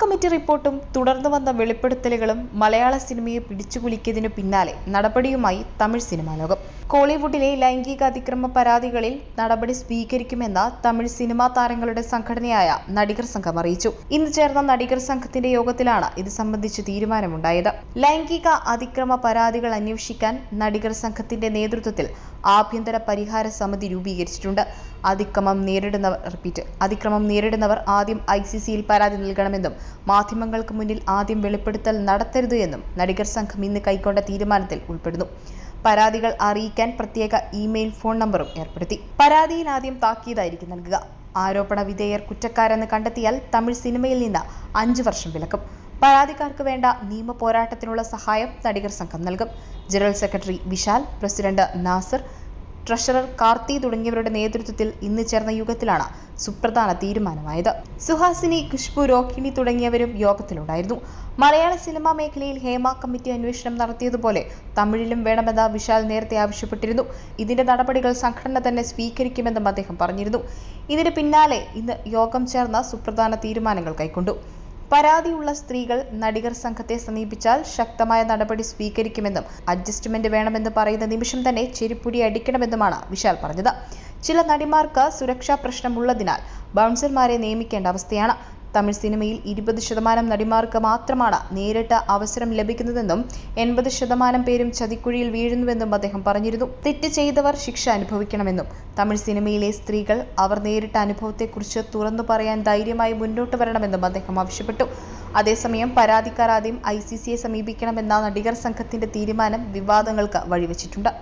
Committee റിപ്പോർട്ടും തുടർന്ന് വന്ന വെളിപ്പെടുത്തലുകളും മലയാള സിനിമയെ പിടിച്ചുകുലുക്കിയതിനു പിന്നാലെ നടപടിയുമായി തമിഴ് സിനിമാ ലോകം. കോളിവുഡിലെ ലൈംഗിക അതിക്രമ പരാതികളിൽ നടപടി സ്വീകരിക്കുമെന്ന തമിഴ് സിനിമാ താരങ്ങളുടെ സംഘടനയായ നടികർ സംഘം അറിയിച്ചു. ഇന്ന് ചേർന്ന നടികർ സംഘത്തിന്റെ യോഗത്തിലാണ് ഇത് സംബന്ധിച്ച് തീരുമാനമുണ്ടായത്. ലൈംഗിക അതിക്രമ പരാതികൾ അന്വേഷിക്കാൻ നടികർ സംഘത്തിന്റെ നേതൃത്വത്തിൽ ആഭ്യന്തര പരിഹാര സമിതി രൂപീകരിച്ചിട്ടുണ്ട്. അതിക്രമം നേരിടുന്നവർ റിപ്പീറ്റ് അതിക്രമം നേരിടുന്നവർ ആദ്യം ഐ സി സിയിൽ പരാതി നൽകണമെന്നും മാധ്യമങ്ങൾക്ക് മുന്നിൽ ആദ്യം വെളിപ്പെടുത്തൽ നടത്തരുത് എന്നും നടികർ സംഘം ഇന്ന് കൈക്കൊണ്ട തീരുമാനത്തിൽ ഉൾപ്പെടുന്നു. പരാതികൾ അറിയിക്കാൻ പ്രത്യേക ഇമെയിൽ ഫോൺ നമ്പറും ഏർപ്പെടുത്തി. പരാതിയിൽ ആദ്യം താക്കീതായിരിക്കും നൽകുക. ആരോപണ വിധേയർ കുറ്റക്കാരെന്ന് കണ്ടെത്തിയാൽ തമിഴ് സിനിമയിൽ നിന്ന് അഞ്ചു വർഷം വിലക്കും. പരാതിക്കാർക്ക് വേണ്ട നിയമ പോരാട്ടത്തിനുള്ള സഹായം നടികർ സംഘം നൽകും. General secretary Vishal president Nasser treasurer Karthi തുടങ്ങിയവരുടെ നേതൃത്വത്തിൽ ഇന്ന് ചേർന്ന യോഗത്തിലാണ് സുപ്രധാന തീരുമാനമായത്. സുഹാസിനി ഖുഷ്ബു രോഹിണി തുടങ്ങിയവരും യോഗത്തിലുണ്ടായിരുന്നു. മലയാള സിനിമാ മേഖലയിൽ ഹേമ കമ്മിറ്റി അന്വേഷണം നടത്തിയതുപോലെ തമിഴിലും വേണമെന്ന് വിശാൽ നേരത്തെ ആവശ്യപ്പെട്ടിരുന്നു. ഇതിന്റെ നടപടികൾ സംഘടന തന്നെ സ്വീകരിക്കുമെന്നും അദ്ദേഹം പറഞ്ഞിരുന്നു. ഇതിന് പിന്നാലെ ഇന്ന് യോഗം ചേർന്ന സുപ്രധാന തീരുമാനങ്ങൾ കൈക്കൊണ്ടു. പരാതിയുള്ള സ്ത്രീകൾ നടികർ സംഘത്തെ സമീപിച്ചാൽ ശക്തമായ നടപടി സ്വീകരിക്കുമെന്നും അഡ്ജസ്റ്റ്മെന്റ് വേണമെന്ന് പറയുന്ന നിമിഷം തന്നെ ചെരുപ്പുടി അടിക്കണമെന്നുമാണ് വിശാൽ പറഞ്ഞത്. ചില നടിമാർക്ക് സുരക്ഷാ പ്രശ്നമുള്ളതിനാൽ ബൗൺസർമാരെ നിയമിക്കേണ്ട അവസ്ഥയാണ് തമിഴ് സിനിമയിൽ ഇരുപത് ശതമാനം നടിമാർക്ക് മാത്രമാണ് നേരിട്ട് അവസരം ലഭിക്കുന്നതെന്നും എൺപത് ശതമാനം പേരും ചതിക്കുഴിയിൽ വീഴുന്നുവെന്നും അദ്ദേഹം പറഞ്ഞിരുന്നു. തെറ്റ് ചെയ്തവർ ശിക്ഷ അനുഭവിക്കണമെന്നും. തമിഴ് സിനിമയിലെ സ്ത്രീകൾ അവർ നേരിട്ട അനുഭവത്തെക്കുറിച്ച് തുറന്നു പറയാൻ ധൈര്യമായി മുന്നോട്ട് വരണമെന്നും അദ്ദേഹം ആവശ്യപ്പെട്ടു. അതേസമയം പരാതിക്കാർ ആദ്യം ഐ സി സിയെ സമീപിക്കണമെന്ന നടികർ സംഘത്തിന്റെ തീരുമാനം വിവാദങ്ങൾക്ക് വഴിവെച്ചിട്ടുണ്ട്.